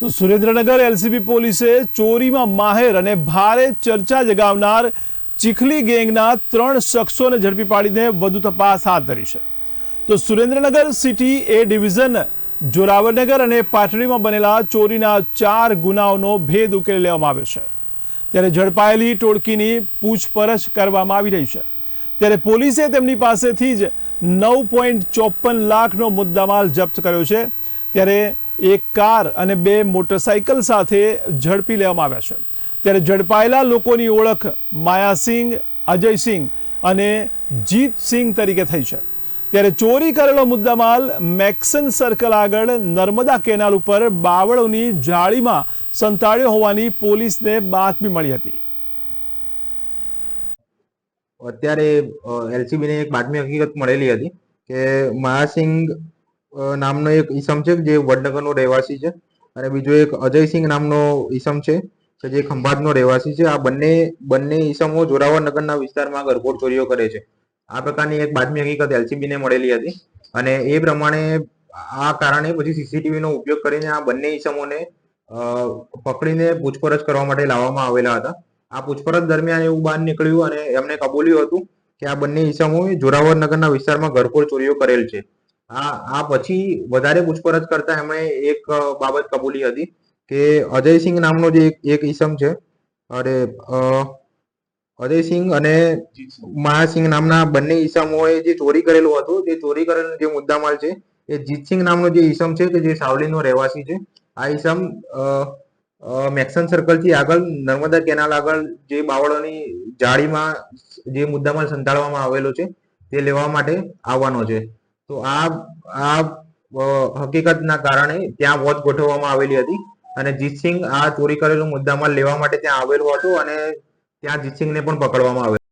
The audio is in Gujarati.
તો સુરેન્દ્રનગર એલસીબી પોલીસે ચોરીમાં માહેર અને ભારે ચર્ચા જગાવનાર ચીખલી ગેંગના ત્રણ શખ્સોને ઝડપી પાડીને વધુ તપાસ હાથ ધરી છે. તો Surendranagar city A division Joravarnagar અને પાટડીમાં બનેલા ચોરીના ચાર ગુનાઓનો ભેદ ઉકેલી લેવામાં આવ્યો છે. ત્યારે ઝડપાયેલી ટોળકીની પૂછપરછ કરવામાં આવી રહી છે. ત્યારે પોલીસે તેમની પાસેથી જ નવ પોઈન્ટ ચોપન લાખનો મુદ્દામાલ જપ્ત કર્યો છે. ત્યારે એક કાર અને બે મોટરસાઇકલ સાથે ઝડપી લેવામાં આવ્યા છે. ત્યારે ઝડપાયેલા લોકોની ઓળખ માયાસિંહ અજયસિંહ અને જીતસિંહ તરીકે થઈ છે. ત્યારે ચોરી કરેલો મુદ્દામાલ મેક્સન સર્કલ આગળ નર્મદા કેનાલ ઉપર બાવળોની જાળીમાં સંતાડ્યો હોવાની પોલીસને બાતમી મળી હતી. અત્યારે એલસીબીને એક બાતમી હકીકત મળેલી હતી કે મહાસિંગ અ, નામનો એક ઈસમ છે જે વડનગરનો રહેવાસી છે અને બીજો એક અજયસિંહ નામનો ઈસમ છે, જે ખંભાતનો રહેવાસી છે. આ બંને બંને ઈસમો જોરાવર નગરના વિસ્તારમાં ગરબોડ ચોરીઓ કરે છે. આ પ્રકારની એક બાતમી હકીકત એલસીબીને મળેલી હતી અને એ પ્રમાણે આ કારણે પછી સીસીટીવીનો ઉપયોગ કરીને આ બંને ઈસમોને પકડીને પૂછપરછ કરવા માટે લાવવામાં આવેલા હતા. આ પૂછપરછ દરમિયાન એવું બહાર નીકળ્યું અને એમને કબૂલ્યું હતું કે આ બંને ઈસમોએ જોરાવર નગરના વિસ્તારમાં ઘરફોડ ચોરીઓ કરેલ છે. આ આ પછી વધારે પૂછપરછ કરતા એમણે એક બાબત કબૂલી હતી કે અજયસિંહ નામનો જે એક ઈસમ છે, અરે અજયસિંહ અને મહાસિંહ નામના બંને ઈસમોએ જે ચોરી કરેલું હતું, તે ચોરી કરેલ જે મુદ્દામાલ છે, એ જીતસિંહ નામનો જે ઈસમ છે કે જે સાવલીનો રહેવાસી છે, આ ઈસમ મેક્સન સર્કલથી આગળ, નર્મદા કેનાલ આગળ જે બાવળોની જાળીમાં જે મુદ્દામાલ સંતાડવામાં આવેલો છે, તે લેવા માટે આવવાનો છે. તો આ આ હકીકતના કારણે ત્યાં વોચ ગોઠવવામાં આવેલી હતી અને જીતસિંહ આ ચોરી કરેલું મુદ્દામાં લેવા માટે ત્યાં આવેલો હતો અને ત્યાં જીતસિંહને પણ પકડવામાં આવેલો